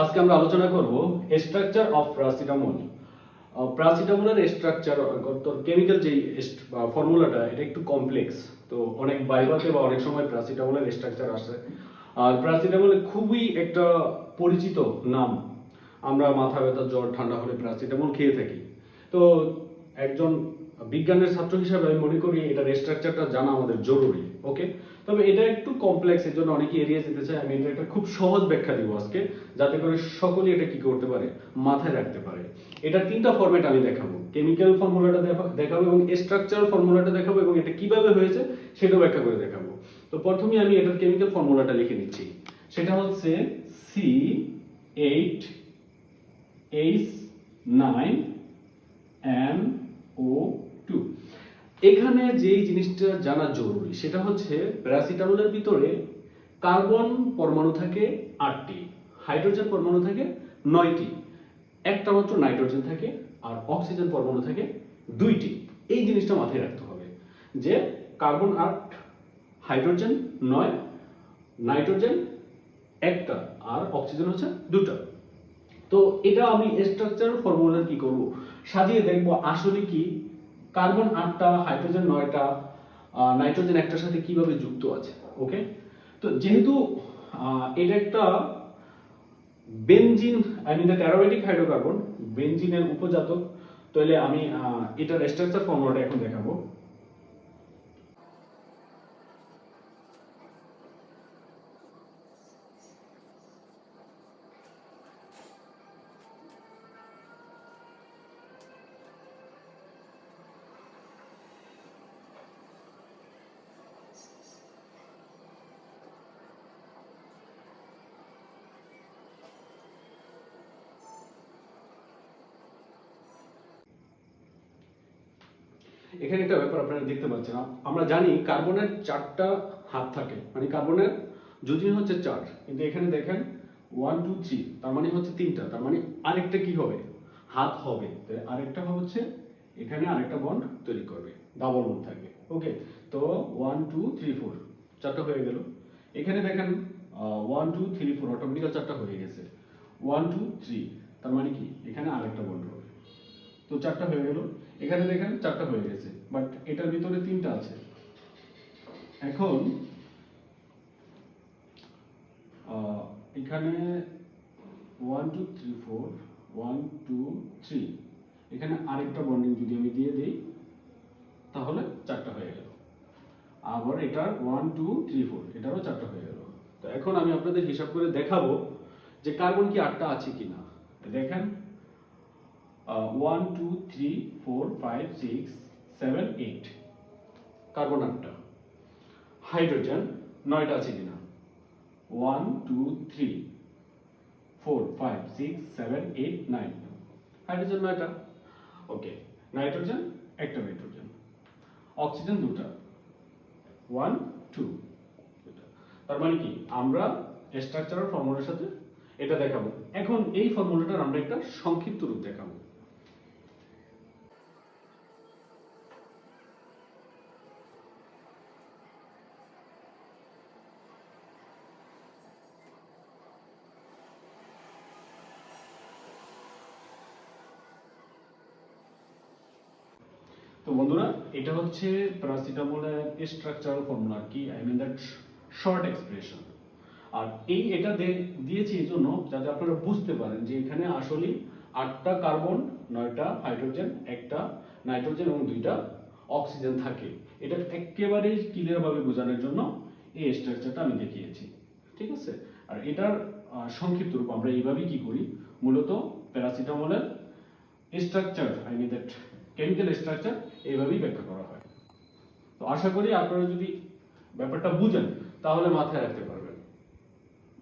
আজকে আমরা আলোচনা করব স্ট্রাকচার অফ প্যারাসিটামল প্যারাসিটামলের স্ট্রাকচার কেমিক্যাল যে ফর্মুলাটা এটা একটু কমপ্লেক্স তো অনেক বাইবাতে বা অনেক সময় প্যারাসিটামলের স্ট্রাকচার আসে। আর প্যারাসিটামল খুবই একটা পরিচিত নাম। আমরা মাথা ব্যথা, জ্বর, ঠান্ডা হলে প্যারাসিটামল খেয়ে থাকি। তো একজন বিজ্ঞানের ছাত্র হিসাবে আমি মনে করি এটার স্ট্রাকচারটা জানা আমাদের জরুরি ওকে তবে এটা একটু কমপ্লেক্স এর জন্য অনেকে এড়িয়ে যেতে চায়। আমি এটা একটা খুব সহজ ব্যাখ্যা দিব আজকে, যাতে করে সকলে এটা কি করতে পারে, মাথায় রাখতে পারে। এটা তিনটা ফরম্যাট আমি দেখাবো। কেমিক্যাল ফর্মুলাটা দেখাবো এবং স্ট্রাকচারাল ফর্মুলাটা দেখাবো এবং এটা কীভাবে হয়েছে সেটাও ব্যাখ্যা করে দেখাবো। তো প্রথমে আমি এটার কেমিক্যাল ফর্মুলাটা লিখে নিচ্ছি। সেটা হচ্ছে C eight H nine two এখানে যেই জিনিসটা জানা জরুরি, সেটা হচ্ছে প্যারাসিটামলের ভিতরে কার্বন পরমাণু থাকে আটটি, হাইড্রোজেন পরমাণু থাকে নয়টি, একটা মাত্র নাইট্রোজেন থাকে আর অক্সিজেন পরমাণু থাকে দুইটি। এই জিনিসটা মাথায় রাখতে হবে যে কার্বন আট, হাইড্রোজেন নয়, নাইট্রোজেন একটা আর অক্সিজেন হচ্ছে দুটা। তো এটা আমি স্ট্রাকচার ফর্মুলা কি করব? সাজিয়ে দেখব আসলে কি কার্বন আটটা, হাইড্রোজেন নয়টা নাইট্রোজেন একটার সাথে কীভাবে যুক্ত আছে ওকে তো যেহেতু এটা একটা benzene I mean the aromatic hydrocarbon বেনজিনের উপজাতক, তাহলে আমি এটার স্ট্রাকচার ফর্মুলাটা এখন দেখাবো। এখানে একটা ব্যাপার আপনারা দেখতে পাচ্ছেন। আমরা জানি কার্বনের চারটা হাত থাকে। মানে কার্বনের যোজন হচ্ছে চার, কিন্তু এখানে দেখেন ওয়ান টু থ্রি তার মানে হচ্ছে তিনটা। তার মানে আরেকটা কি হবে? হাত হবে। আরেকটা হচ্ছে এখানে আরেকটা বন্ড তৈরি করবে। ডাবল বন্ড থাকবে। ওকে তো ওয়ান টু থ্রি ফোর চারটা হয়ে গেল। এখানে দেখেন one two three four automatically চারটা হয়ে গেছে। ওয়ান টু থ্রি তার মানে কি? এখানে আরেকটা বন্ড হবে। তো চারটা হয়ে গেল। এখানে দেখেন চারটা হয়ে গেছে বাট এটার ভিতরে তিনটা আছে। এখন এখানে one two three four one two three এখানে আরেকটা বন্ডিং যদি আমি দিয়ে দিই, তাহলে চারটা হয়ে গেল। আবার এটার ওয়ান টু থ্রি ফোর এটারও চারটা হয়ে গেল। তো এখন আমি আপনাদের হিসাব করে দেখাবো যে কার্বন কি আটটা আছে কিনা। দেখেন one two three four five six seven eight carbon আটটা। হাইড্রোজেন নয়টা আছে কিনা? One two three four five six seven eight nine hydrogen নয়টা। ওকে নাইট্রোজেন একটা নাইট্রোজেন অক্সিজেন দুটা। ওয়ান টু তার মানে কি? আমরা স্ট্রাকচারাল ফর্মুলার সাথে এটা দেখাবো। এখন এই ফর্মুলাটার আমরা একটা সংক্ষিপ্ত রূপ দেখাবো। তো বন্ধুরা, এটা হচ্ছে প্যারাসিটামলের স্ট্রাকচারাল ফর্মুলা কি? I mean that short expression আর এই এটা দিয়েছি এই জন্য যাতে আপনারা বুঝতে পারেন যে এখানে আসলে আটটা কার্বন, নয়টা হাইড্রোজেন, একটা নাইট্রোজেন এবং দুইটা অক্সিজেন থাকে। এটা একেবারে ক্লিয়ার ভাবে বোঝানোর জন্য এই স্ট্রাকচারটা আমি দেখিয়েছি। ঠিক আছে? আর এটার সংক্ষিপ্ত রূপ আমরা এইভাবেই কি করি? মূলত প্যারাসিটামলের structure I mean that chemical structure এইভাবেই ব্যাখ্যা করা হয়। তো আশা করি আপনারা যদি ব্যাপারটা বুঝেন, তাহলে মাথায় রাখতে পারবেন।